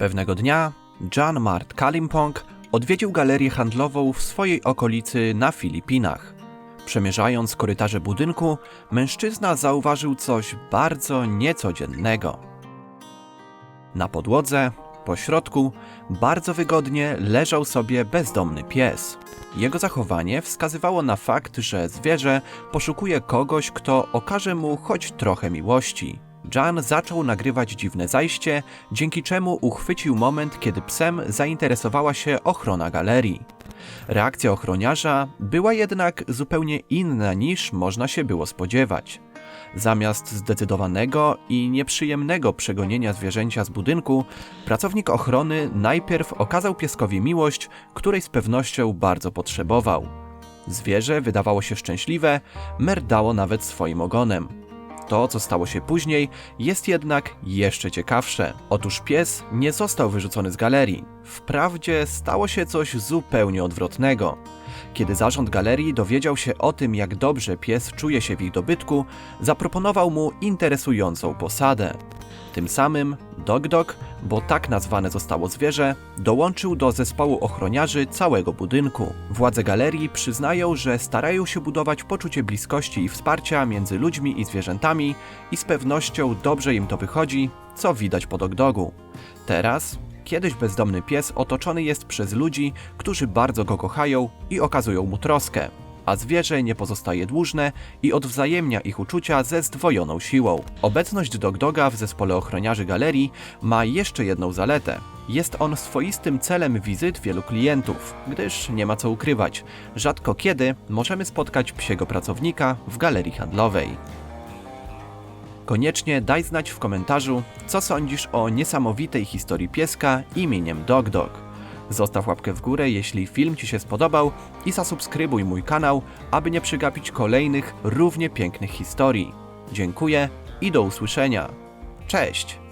Pewnego dnia John Mart Kalimpong odwiedził galerię handlową w swojej okolicy na Filipinach. Przemierzając korytarze budynku, mężczyzna zauważył coś bardzo niecodziennego. Na podłodze, po środku, bardzo wygodnie leżał sobie bezdomny pies. Jego zachowanie wskazywało na fakt, że zwierzę poszukuje kogoś, kto okaże mu choć trochę miłości. Jan zaczął nagrywać dziwne zajście, dzięki czemu uchwycił moment, kiedy psem zainteresowała się ochrona galerii. Reakcja ochroniarza była jednak zupełnie inna niż można się było spodziewać. Zamiast zdecydowanego i nieprzyjemnego przegonienia zwierzęcia z budynku, pracownik ochrony najpierw okazał pieskowi miłość, której z pewnością bardzo potrzebował. Zwierzę wydawało się szczęśliwe, merdało nawet swoim ogonem. To, co stało się później, jest jednak jeszcze ciekawsze. Otóż pies nie został wyrzucony z galerii. Wprawdzie stało się coś zupełnie odwrotnego. Kiedy zarząd galerii dowiedział się o tym, jak dobrze pies czuje się w ich dobytku, zaproponował mu interesującą posadę. Tym samym Dog Dog, bo tak nazwane zostało zwierzę, dołączył do zespołu ochroniarzy całego budynku. Władze galerii przyznają, że starają się budować poczucie bliskości i wsparcia między ludźmi i zwierzętami i z pewnością dobrze im to wychodzi, co widać po Dog Dogu. Teraz, kiedyś bezdomny pies otoczony jest przez ludzi, którzy bardzo go kochają i okazują mu troskę a zwierzę nie pozostaje dłużne i odwzajemnia ich uczucia ze zdwojoną siłą. Obecność Dog Doga w zespole ochroniarzy galerii ma jeszcze jedną zaletę. Jest on swoistym celem wizyt wielu klientów, gdyż nie ma co ukrywać, rzadko kiedy możemy spotkać psiego pracownika w galerii handlowej. Koniecznie daj znać w komentarzu, co sądzisz o niesamowitej historii pieska imieniem Dog Dog. Zostaw łapkę w górę, jeśli film Ci się spodobał i zasubskrybuj mój kanał, aby nie przegapić kolejnych równie pięknych historii. Dziękuję i do usłyszenia. Cześć!